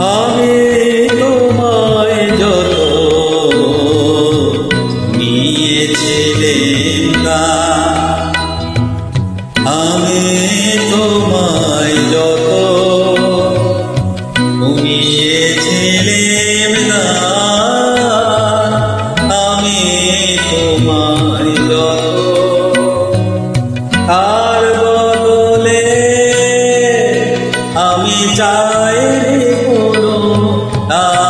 আমি তোমায় যত নিয়েছিলেন না আমি তোমায় যত নিয়েছিলেন না আমি তোমায় যত চায় রে কোনো তা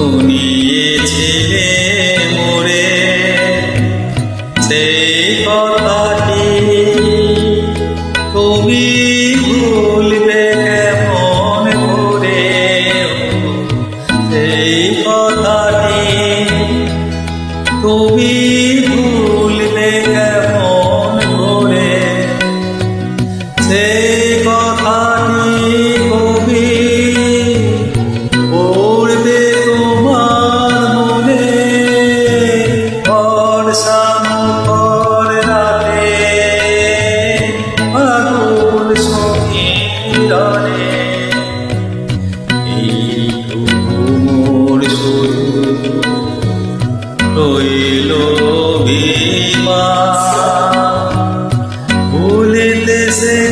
শুনিয়েছিলে মোরে সেই কথাটি তুমি ভুলবে কেমন করে? সেই কথাটি তুমি ভুলবে সঙ্গীরণে এইটুকু মোর শুধু রইল সে